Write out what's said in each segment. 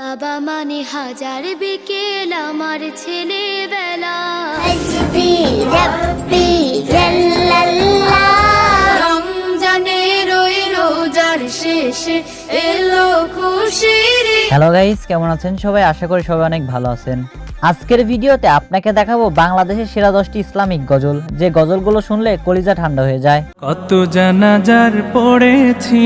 বাবা মানে হাজার বিকেল আমার ছেলেবেলা। হ্যালো গাইস কেমন আছেন? সবাই আশা করি সবাই অনেক ভালো আছেন। আজকের ভিডিওতে আপনাকে দেখাবো বাংলাদেশের সেরা দশটি ইসলামিক গজল। যে গজলগুলো শুনলে কলিজা ঠান্ডা হয়ে যায়। কত জানাজার পড়েছি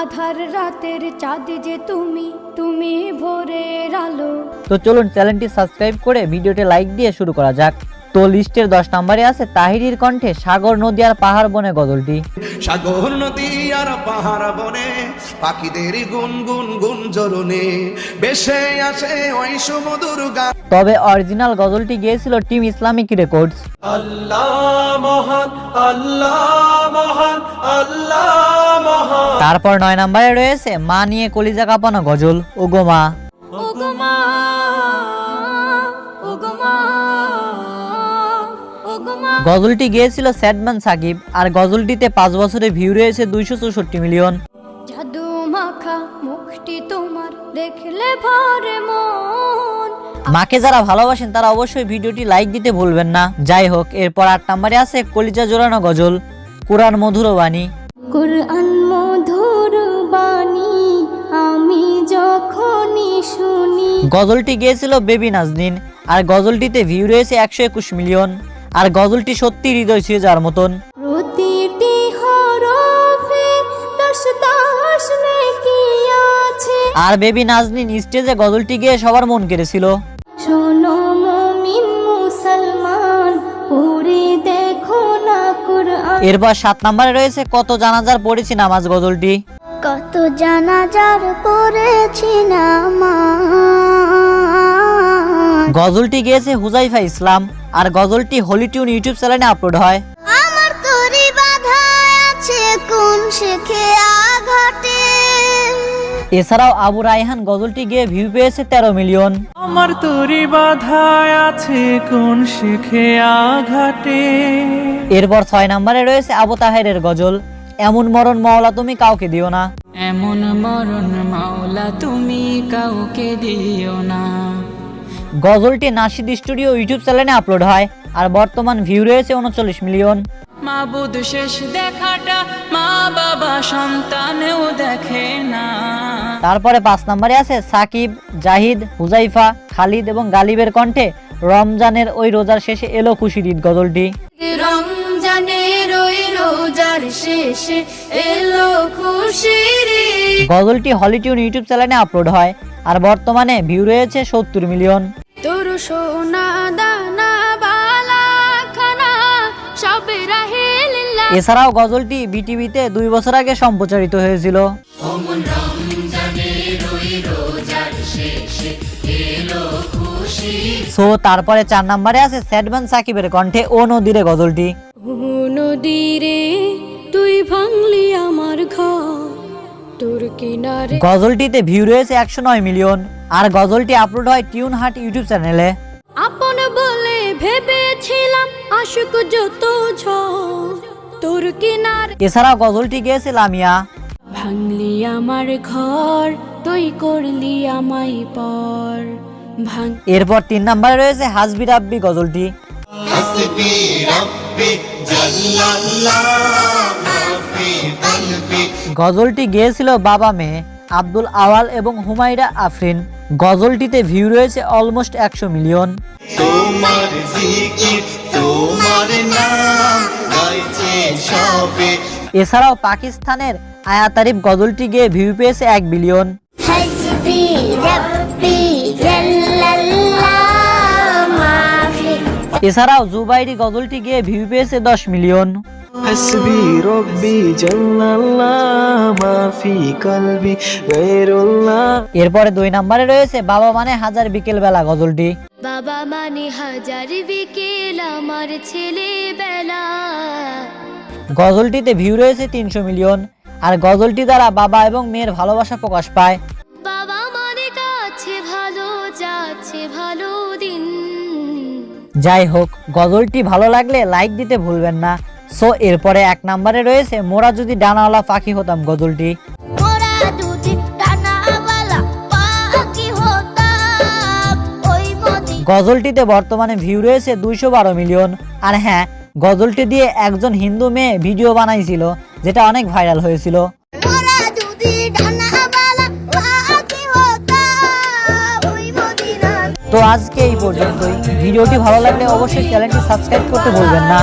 আধার রাতের চাঁদ যে তুমি তুমি ভোরের আলো। তো চলুন চ্যানেলটি সাবস্ক্রাইব করে ভিডিওটি লাইক দিয়ে শুরু করা যাক। তো লিস্টের দশ নম্বরে আছে তাহিরির কণ্ঠে সাগর নদী আর পাহাড় বনে গজলটি। সাগর নদী আর পাহাড় বনে পাখিদের গুন গুন গুন জরনে বেশে আসে ওই সুমধুর গান তবে অরিজিনাল গজলটি গিয়েছিল টিম ইসলামিক রেকর্ডস। আল্লাহ মহান আল্লাহ মহান আল্লাহ মহান। তারপর নয় নম্বরে রয়েছে মা নিয়ে কলিজা কাঁপানো গজল ওগো মা। ওগো মা। গজলটি গিয়েছিল স্যাডম্যান সাকিব আর গজলটিতে পাঁচ বছরে ভিউ রয়েছে দুইশো চৌষট্টি মিলিয়ন। জাদু মাখা মুখটি তোমার দেখলে ভরে মন। মাকে যারা ভালোবাসেন তারা অবশ্যই ভিডিওটি লাইক দিতে ভুলবেন না। যাই হোক এরপর আট নম্বরে আছে কলিজা জোড়ানো গজল কোরআন মধুর বাণী। কুরআন মধুর বাণী আমি যখনই শুনি। গজলটি গিয়েছিল বেবি নাজনীন আর গজলটিতে ভিউ রয়েছে একশো একুশ মিলিয়ন। আর গজলটি সত্যি হৃদয় ছুঁয়ে যাওয়ার মতন। আর বেবি নাজনীন স্টেজে গজলটি গিয়ে সবার মন কেড়েছিল। শোনো মুমিন মুসলমান পড়ে দেখো না কুরআন। এরপর সাত নম্বরে রয়েছে কত জানাজার পড়েছি নামাজ গজলটি। কত জানাজার পড়েছি নামাজ। গজলটি গিয়েছে হুজাইফা ইসলাম। আর গজলটি হোলি টিউন ইউটিউব চ্যানেলে আপলোড হয়। আমার তরি বাধা আছে কোন শেখে আঘাটে এছাড়াও আবু রায়হান গজলটি গিয়ে ভিউ পেয়েছে তেরো মিলিয়ন আমার তরি বাধায় আছে কোন শিখে আঘাটে এরপর ছয় নম্বরে রয়েছে আবু তাহেরের গজল এমন মরণ মাওলা তুমি কাউকে দিও না। এমন মরণ মাওলা তুমি কাউকে দিও না। গজলটি নাসিদ স্টুডিও ইউটিউব চ্যানেলে আপলোড হয়। আর বর্তমান ভিউ রয়েছে উনচল্লিশ মিলিয়ন। মাবুদ শেষ দেখাটা মা বাবা সন্তানেও দেখে না। তারপরে পাঁচ নম্বরে আছে সাকিব জাহিদ হুজাইফা খালিদ এবং গালিবের কণ্ঠে রমজানের ওই রোজার শেষে এলো খুশির ঈদ গজলটি। রমজানের ওই রোজার শেষে এলো খুশির গজলটি হলিটিউন ইউটিউব চ্যানেলে আপলোড হয়। আর বর্তমানে ভিউ রয়েছে সত্তর মিলিয়ন। তোর সোনা দানা সব এছাড়াও গজলটি বিটিভিতে দুই বছর আগে সম্প্রচারিত হয়েছিল। সো তারপরে চার নম্বরে আছে স্যাডম্যান সাকিবের কণ্ঠে ও নদীরে গজলটি। ও নদীরে তুই ভাঙলি আমার ঘর। গজলটিতে ভিউ রয়েছে একশো নয় মিলিয়ন আর গজলটি আপলোড হয় টিউন হাট ইউটিউব চ্যানেলে। আপন বলে ভেবেছিলাম আশুক যত তোর কিনারে এছাড়াও গজলটি গিয়েছে লামিয়া। ভাঙলি আমার ঘর তুই করলি আমায় পর। ভাঙ এরপর তিন নম্বরে রয়েছে হাসবি রাব্বি গজলটি। হাসবি রব্বি জাল্লাল্লাহ। গজলটি গিয়েছিল বাবা মেয়ে আব্দুল আওয়াল এবং হুমাইরা আফরিন। গজলটিতে ভিউ রয়েছে অলমোস্ট একশো মিলিয়ন এছাড়াও পাকিস্তানের আয়া তারিফ গজলটি গিয়ে ভিউ পেয়েছে এক বিলিয়ন এছাড়াও জুবাইরি গজলটি গিয়ে ভিউ পেয়েছে দশ মিলিয়ন হসবি রব্বি জল্লাল্লাহ মা ফি কলবি গায়রুল্লাহ। এরপরে দুই নম্বরে রয়েছে বাবা মানে হাজার বিকেল বেলা গজলটি। বাবা মানে হাজার বিকেল আমার ছেলে বেলা গজলটিতে ভিউ রয়েছে তিনশো মিলিয়ন আর গজলটি দ্বারা বাবা এবং মেয়ের ভালোবাসা প্রকাশ পায়। বাবা মানে কাছে ভালো যাচ্ছে ভালো দিন। যাই হোক গজলটি ভালো লাগলে লাইক দিতে ভুলবেন না। সো এরপরে এক নম্বরে রয়েছে মোরা যদি ডানাওয়ালা পাখি হতাম গজলটি। গজলটিতে বর্তমানে ভিউ রয়েছে দুইশো বারো মিলিয়ন আর হ্যাঁ গজলটি দিয়ে একজন হিন্দু মেয়ে ভিডিও বানাইছিল যেটা অনেক ভাইরাল হয়েছিল। তো আজকে এই পর্যন্তই। ভিডিওটি ভালো লাগলে অবশ্যই চ্যানেলটি সাবস্ক্রাইব করতে ভুলবেন না।